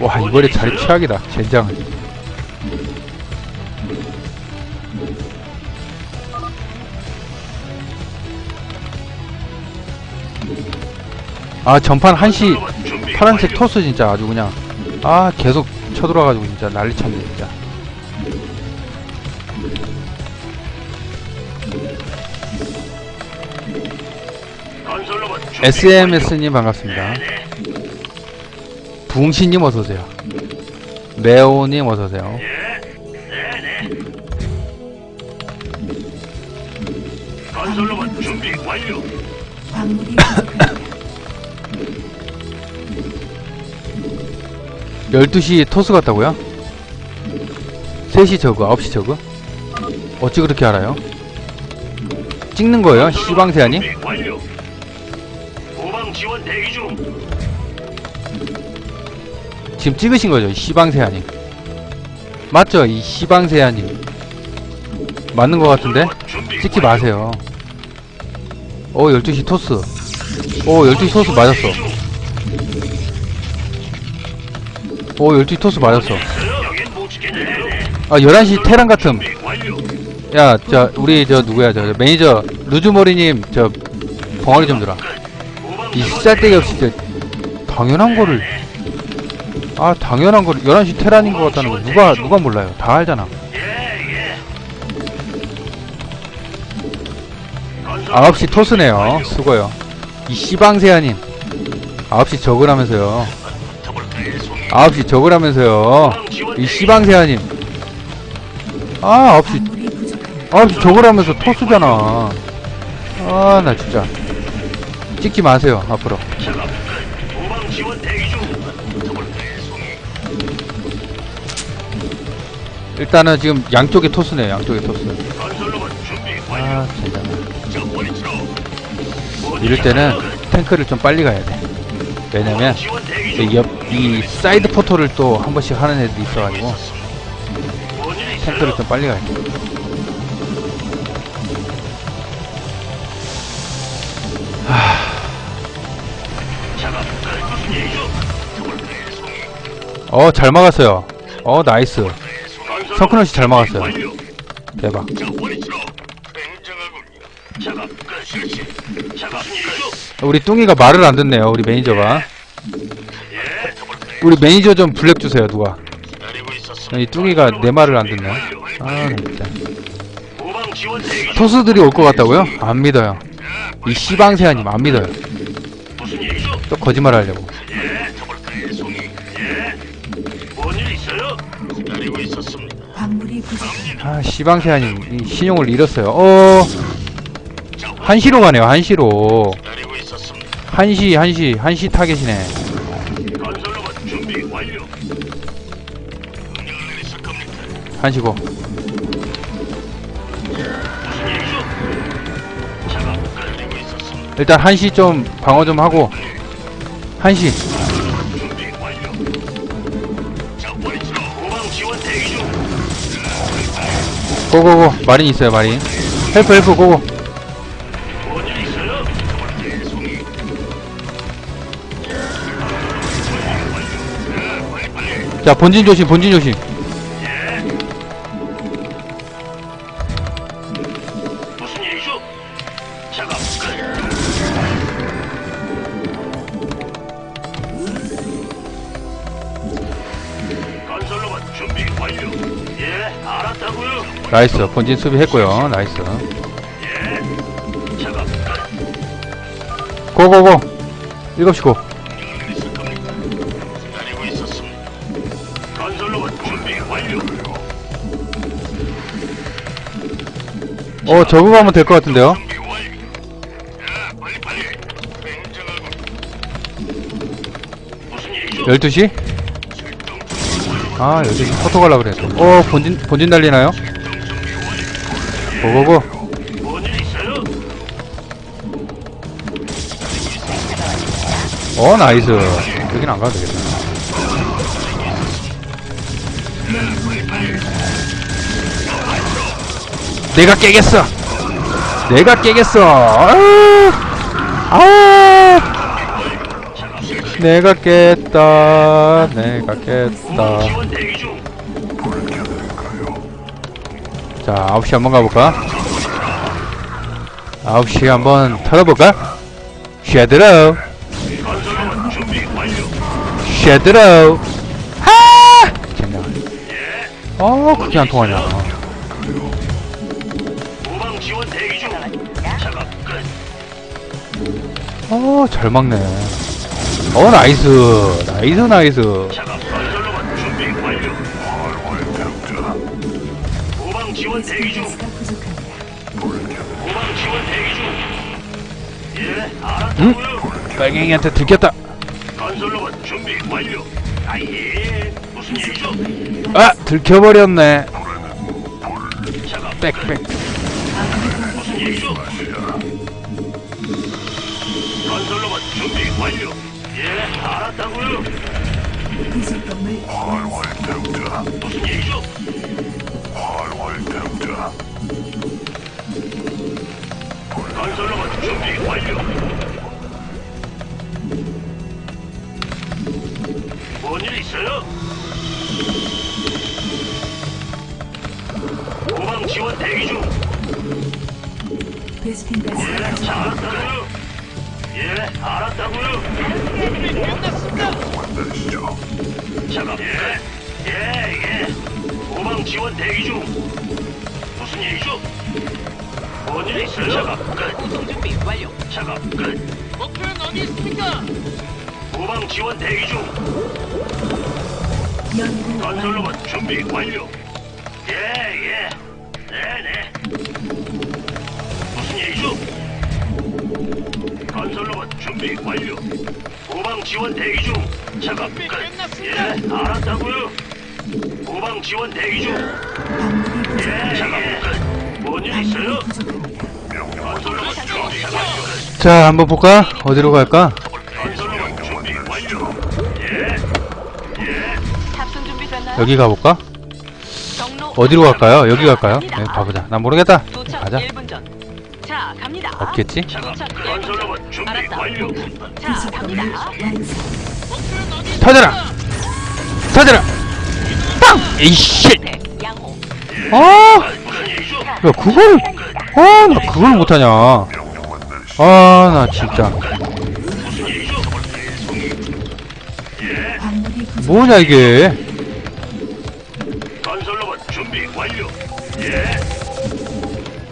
와 이번에 자리 최악이다 젠장은. 아 전판 한시 파란색 토스 진짜 아주 그냥. 아 계속 쳐들어가지고 진짜 난리 쳤네 진짜. SMS님 반갑습니다 붕신님 어서오세요 메오님 어서오세요 건설로봇 준비 완료. 광물이 부족합니다. 12시 토스 같다고요? 3시 저그, 9시 저그? 어찌 그렇게 알아요? 찍는 거예요? 완료. 후방 지원 대기 중. 지금 찍으신 거죠? 이 시방세아님. 맞죠? 이 시방세아님. 맞는 거 같은데? 찍지. 마세요. 오, 12시 토스. 오, 12시 토스 맞았어. 오, 12시 토스 맞았어. 아, 11시 테란 같음. 야, 저, 우리, 저, 누구야, 저, 저 매니저, 루즈머리님, 저, 벙어리 좀 들어. 이 쌀데기 없이, 저, 당연한 거를, 아, 당연한 거를, 11시 테란인 것 같다는 거, 누가, 누가 몰라요. 다 알잖아. 예, 예. 9시 토스네요. 수고요. 이 씨방세아님. 9시 적으라면서요. 9시 적으라면서요. 이 씨방세아님. 아, 9시, 광물이 부족합니다. 9시 적으라면서 토스잖아. 아, 나 진짜. 찍지 마세요, 앞으로. 일단은 지금 양쪽에 토스네요, 양쪽에 토스. 아, 머리치로. 이럴 때는 탱크를 좀 빨리 가야 돼. 왜냐면. 이 옆, 이 사이드 포토를 또 한 번씩 하는 애들이 있어가지고? 탱크를 좀 빨리 가야 돼. 일이죠? 어, 잘 막았어요. 어, 나이스. 건설로봇 석훈 씨잘 막았어요. 대박. 우리 뚱이가 말을 안 듣네요, 우리 매니저가. 예. 우리 매니저 좀 블랙 주세요, 누가. 이 뚱이가 내 말을 안 듣네. 아, 나 진짜. 토스들이 올 것 같다고요? 안 믿어요. 이 씨방세아님 안 믿어요. 또 거짓말 하려고. 있었습니다. 아, 씨방세아님, 이 신용을 잃었어요. 어, 한시로 가네요, 한시로. 한시, 한시, 한시 타겟이네. 한시고. 일단 한시 좀 방어 좀 하고. 한시. 고고고. 마린 있어요, 마린. 헬프, 헬프, 고고. 자, 본진 조심, 본진 조심. 나이스. 본진 수비했고요. 나이스. 고고고. 7시 고. 어, 저거 가면 될 것 같은데요? 준비 완료. 자, 빨리 빨리. 굉장하고. 무슨 일이죠? 12시? 아, 12시 포토 가려고 그랬어. 어, 본진, 본진 달리나요? 고고고. 뭔일 있어요? 어, 나이스. 여긴 안 가도 되겠다. 내가 깨겠어! 내가 깨겠어! 아우! 내가 깼다. 내가 깼다. 자, 9시 한번 가볼까? 9시 한번 털어볼까? 완료. 쉐드로우. 하! 젠장. 예. 어, 그게 안 통하냐. 후방 지원 대기 중. 작업 끝. 어, 잘 막네. 어, 나이스. 나이스, 나이스. 빨갱이한테 들켰다. 건설로봇 준비 완료. 아예. 무슨 일이죠? 아, 들켜버렸네. 작업 뭔일 있어요? 후방 지원 대기 중. 베스핀 예, 가스가 부족합니다. 알았다고요. 예, 알았다고요. 작업 예, 예, 예. 후방 지원 대기 중. 무슨 일이죠? 뭔 일 있어요? 작업 끝. 구성 준비 완료. 작업 끝. 목표는 어디 있습니까? 후방 지원 대기 중. 연구 완료. 건설로봇 준비 완료. 예, 예. 네, 네. 무슨 일이죠? 건설로봇 준비 완료. 후방 지원 대기 중. 작업 끝. 예, 알았다고요. 후방 지원 대기 중. 예, 부족합니다. 작업 끝. 뭔일 있어요? 광물이 부족합니다. 건설로봇 준비 완료. 자, 한번 볼까? 어디로 갈까? 여기 가볼까? 어디로 갈까요? 여기 갈까요? 네, 가보자. 난 모르겠다. 가자. 1분 전. 자, 갑니다. 없겠지? 작업 도착 1분 건설로봇 전. 준비 알았다. 완료. 자, 부속 건물 갑니다. 완성. 터져라! 터져라! 빵! 에이씨! 아! 야, 그걸, 아, 나 그걸 못하냐. 아, 나 진짜. 뭐냐, 이게.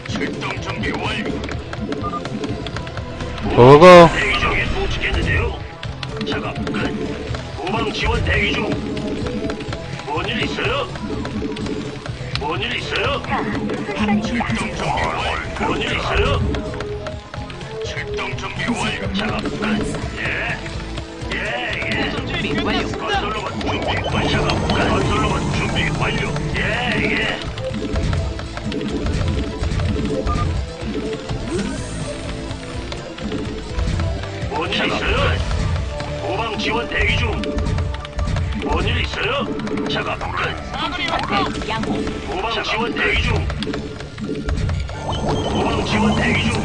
출동 준비 완료. 저거, 대기 중에 도착했는데요. 작업 끝. 후방 지원 대기 중. 뭔일 있어요? 뭔일 있어요? 광물이 부족합니다. 뭔일 있어요? 출동 준비 완료. 작업 끝. 예. 예, 예. 준비 완료. 준비. 건설로봇 준비 완료. 예, 예. 뭔일 있어요? 후방 지원 대기 중. 뭔일 있어요? 작업 끝. 통신 상태 양호. 후방 지원 대기 중. 후방 지원 대기 중.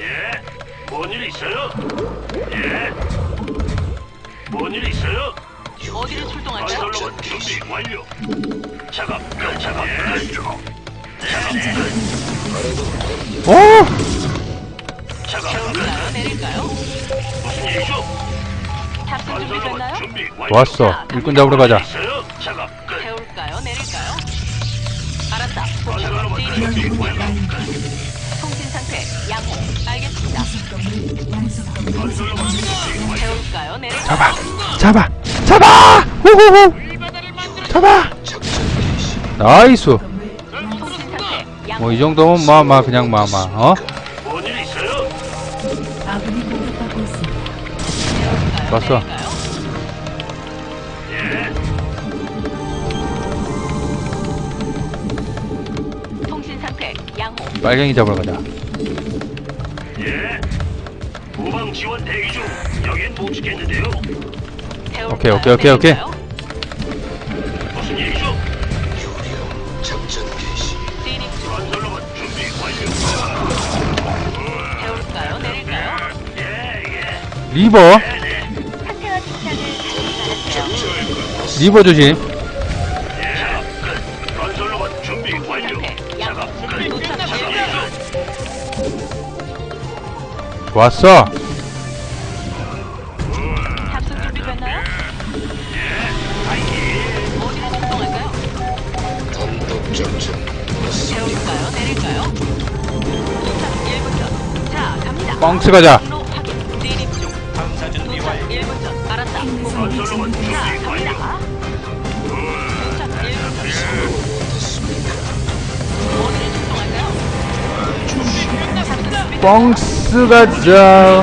예. 뭔일 있어요? 예. 뭔일 있어요? 어디를 출동할까요? 건설로봇 준비 완료. 작업 끝. 작업 끝. 네, 네. 어! 탑승 준비 됐나요? 좋았어. 일꾼 잡으러 가자. 세울까요? 내릴까요? 알았다. 통신 상태 양호. 알겠습니다. 세울까요? 내릴까요? 잡아! 잡아! 잡아! 후후후! 잡아! 나이스! 뭐, 이 정도면 마, 마, 그냥 마, 마, 어? 뭔일 있어요? 아군이 공격받고 있습니다. 세울까요? 좋았어. 내릴까요? 예. 통신 상태 양호. 빨갱이 잡으러 가자. 예. 후방 지원 대기 중. 여긴 도착했는데요. 세울까요? 오케이, 오케이, 오케이, 오케이. 착 작업 완료. 끝. 좋았어 탑승 준비 뻥스 가자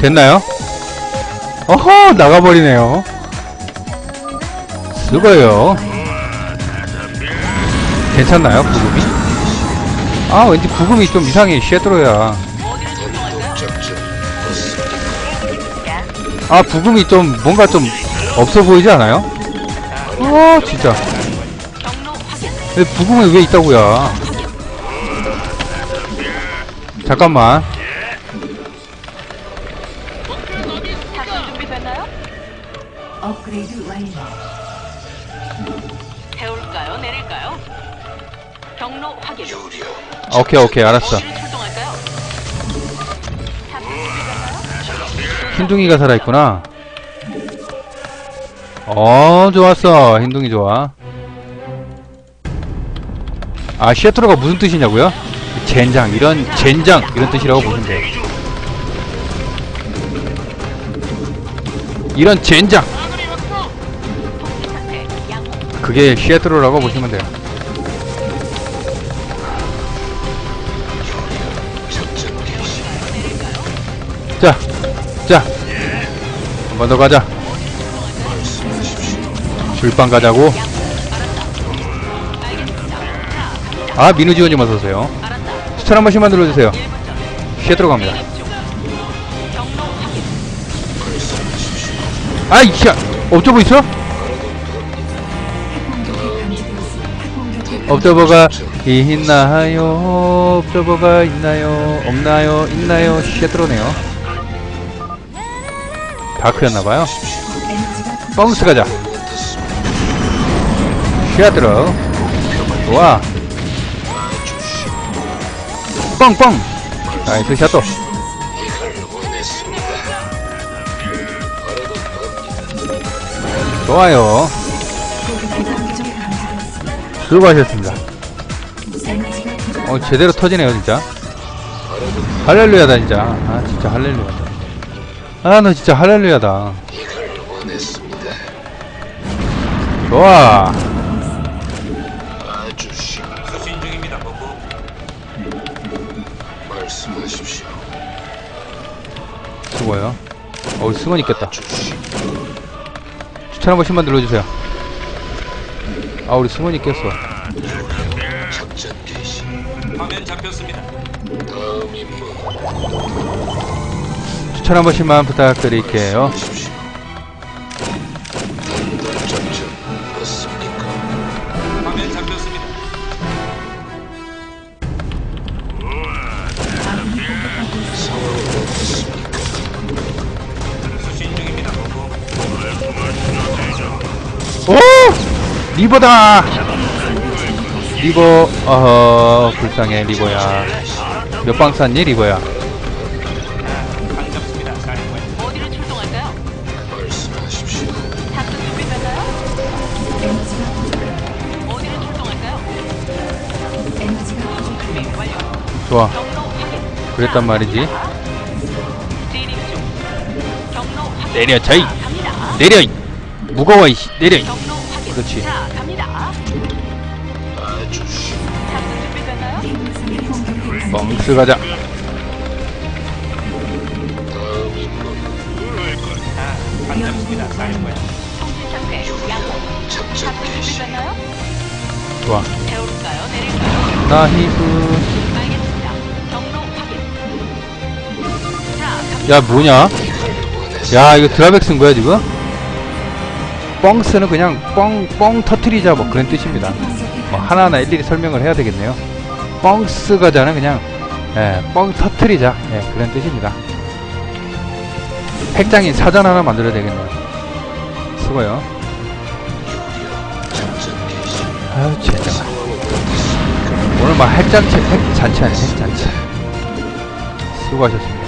됐나요? 어허 나가버리네요 수고요 괜찮나요 부금이? 아 왠지 부금이 좀 이상해 쉐드로야? 아 부금이 좀 뭔가 좀 없어 보이지 않아요? 어 진짜. 왜 부금이 왜 있다고요 잠깐만 탑승 준비됐나요? 업그레이드 완료. 태울까요? 내릴까요? 경로 확인. 오케이 오케이 알았어 어디로 출동할까요? 탑승 준비됐나요? 흰둥이가 살아있구나 어 좋았어 흰둥이 좋아 아 시애트로가 무슨 뜻이냐고요? 젠장 이런 젠장 이런 뜻이라고 보시면 돼요. 이런 젠장. 그게 시애트로라고 보시면 돼요 자, 자, 한 번 더 가자. 불빵 가자고. 아, 민우 지원님 어서오세요. 추천 한 번씩만 눌러주세요. 1분 전. 시에 들어갑니다. 진입 중. 경로 확인. 아, 이야! 업저버 있어? 업저버가 있나요? 업저버가 있나요? 없나요? 있나요? 시에 들어오네요. 다크였나봐요. 뻥스 가자. 시야 들어. 좋아. 뻥뻥. 나이스 샷도. 좋아요. 수고하셨습니다. 어 제대로 터지네요 진짜. 할렐루야다 진짜. 아 진짜 할렐루야다. 아 너 진짜 할렐루야다. 좋아. 수고요. 어우 승원 있겠다. 추천 한 번씩만 눌러주세요. 아 우리. 작전 개시. 화면 잡혔습니다. 추천 한 번씩만 부탁드릴게요. 리버다! 리버, 어허, 불쌍해, 리버야. 몇 방 쐈니, 리버야? 좋아. 그랬단 자, 말이지. 내려, 저이. 내려! 이. 무거워, 이 씨. 내려! 이. 그렇지. 자, 갑니다. 준비됐나요? 가자. 아, 반갑습니다, 사령관님. 통신 상태 양호. 작전 탑승 개시. 준비됐나요? 좋아. 태울까요? 내릴까요? 나이스. 알겠습니다. 경로 확인. 자, 갑니다. 야, 뭐냐? 야, 이거 드라백 쓴 거야, 지금? 뻥스는 그냥 뻥, 뻥 터트리자, 뭐 그런 뜻입니다. 뭐 하나하나 일일이 설명을 해야 되겠네요. 뻥 쓰가자는 그냥 예, 뻥 터트리자 예, 그런 뜻입니다. 핵장인 사전 하나 만들어야 되겠네요. 수고요. 아유 진짜? 오늘 막 핵잔치 핵잔치 아니야 핵잔치. 수고하셨습니다.